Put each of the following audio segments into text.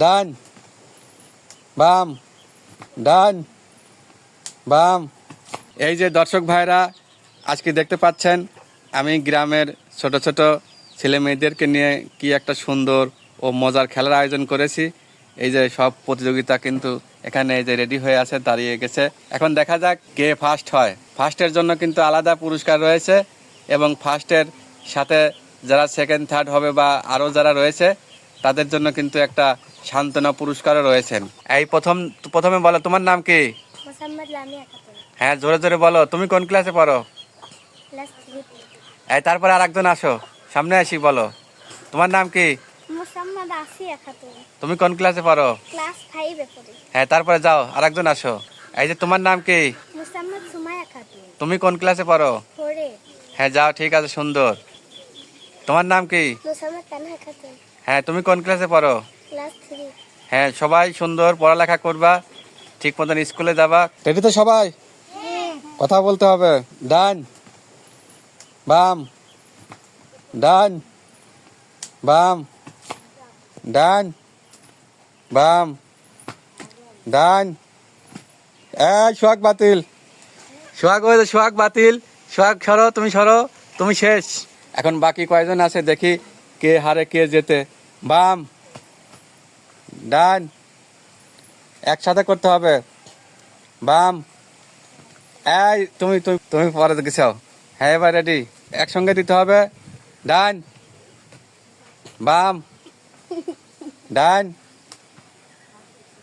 ডান বাম ডান বাম এই যে দর্শক ভাইরা, আজকে দেখতে পাচ্ছেন, আমি গ্রামের ছোট ছোট ছেলে মেয়েদেরকে নিয়ে কি একটা সুন্দর ও মজার খেলার আয়োজন করেছি। এই যে সব প্রতিযোগিতা কিন্তু এখানে এই যে রেডি হয়ে আছে, দাঁড়িয়ে গেছে। এখন দেখা যাক কে ফার্স্ট হয়। ফার্স্টের জন্য কিন্তু আলাদা পুরস্কার রয়েছে এবং ফার্স্টের সাথে যারা সেকেন্ড থার্ড হবে বা আরও যারা রয়েছে তাদের জন্য কিন্তু একটা সান্ত্বনা পুরস্কারও রয়েছেন। এই প্রথম প্রথমে বলো তোমার নাম কি? হ্যাঁ জোরে জোরে বলো তুমি কোন ক্লাসে পড়ো? এই তারপরে আর একজন আসো সামনে আসি বলো। তোমার নাম কি? তুমি কোন ক্লাসে পড়ো? ক্লাস পড়ি। হ্যাঁ তারপরে যাও আর একজন আসো। এই যে তোমার নাম কি? তুমি কোন ক্লাসে পড়ো? হ্যাঁ যাও ঠিক আছে সুন্দর। তোমার নাম কি? হ্যাঁ তুমি কোন ক্লাসে পড়ো? হ্যাঁ সবাই সুন্দর পড়ালেখা করবা ঠিক মতন স্কুলে যাবা। রেডি তো সবাই? কথা বলতে হবে। ডান। বাম। ডান। বাম। ডান। বাম। ডান। এই সোহাগ বাতিল। সোহাগ ওই সোহাগ বাতিল। সোহাগ সরো তুমি সরো তুমি শেষ। এখন বাকি কয়জন আছে দেখি কে হারে কে যেতে বাম, ডান, একসাথে করতে হবে। বাম, এই, তুমি তুমি তুমি পরে গেছো হ্যাঁ এবার রেডি একসঙ্গে দিতে হবে। ডান, বাম ডান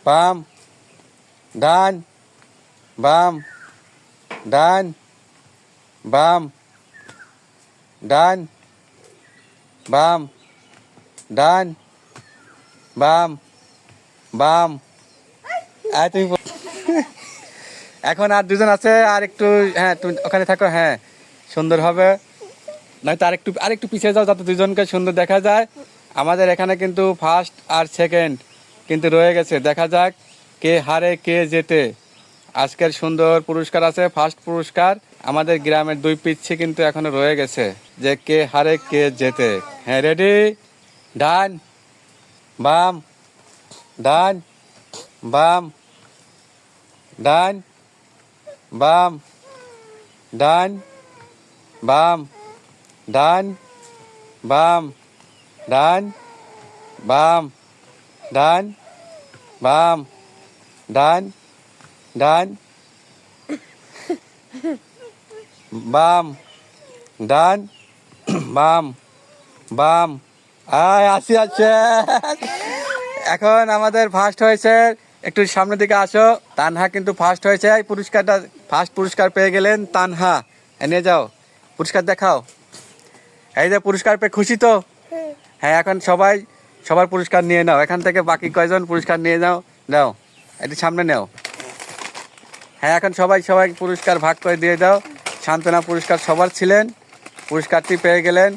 বাম ডান বাম ডান, বাম ডান, বাম ডান, বাম বাম। তুমি এখন আর দুজন আছে, আর একটু হ্যাঁ তুমি ওখানে থাকো হ্যাঁ সুন্দর হবে। নয়তো আর একটু আর একটু পিছিয়ে যাও যাতে দুজনকে সুন্দর দেখা যায়। আমাদের এখানে কিন্তু ফার্স্ট আর সেকেন্ড কিন্তু রয়ে গেছে। দেখা যাক কে হারে, কে জেতে। আজকের সুন্দর পুরস্কার আছে ফার্স্ট পুরস্কার। আমাদের গ্রামের দুই পিচ্ছে কিন্তু এখনও রয়ে গেছে। যে কে হারে কে জেতে। হ্যাঁ রেডি? ডান। বাম। ডান। বাম। ডান। বাম। ডান। বাম। ডান। বাম। ডান। বাম। ডান। বাম। ডান। ডান। বাম, ডান, বাম বাম। আয়, আসি আছে এখন আমাদের ফার্স্ট হয়েছে, একটু সামনের দিকে আসো। তানহা কিন্তু ফার্স্ট হয়েছে। এই পুরস্কারটা ফার্স্ট পুরস্কার পেয়ে গেলেন তানহা। এ নিয়ে যাও, পুরস্কার দেখাও। এই যে পুরস্কার পেয়ে খুশি তো? হ্যাঁ এখন সবাই, সবার পুরস্কার নিয়ে নাও। এখান থেকে বাকি কয়জন পুরস্কার নিয়ে নাও? নাও একটু সামনে নাও। হ্যাঁ এখন সবাই সবাই পুরস্কার ভাগ করে দিয়ে দাও। সান্ত্বনা পুরস্কার সবার ছিলেন। পুরস্কারটি পেয়ে গেলেন।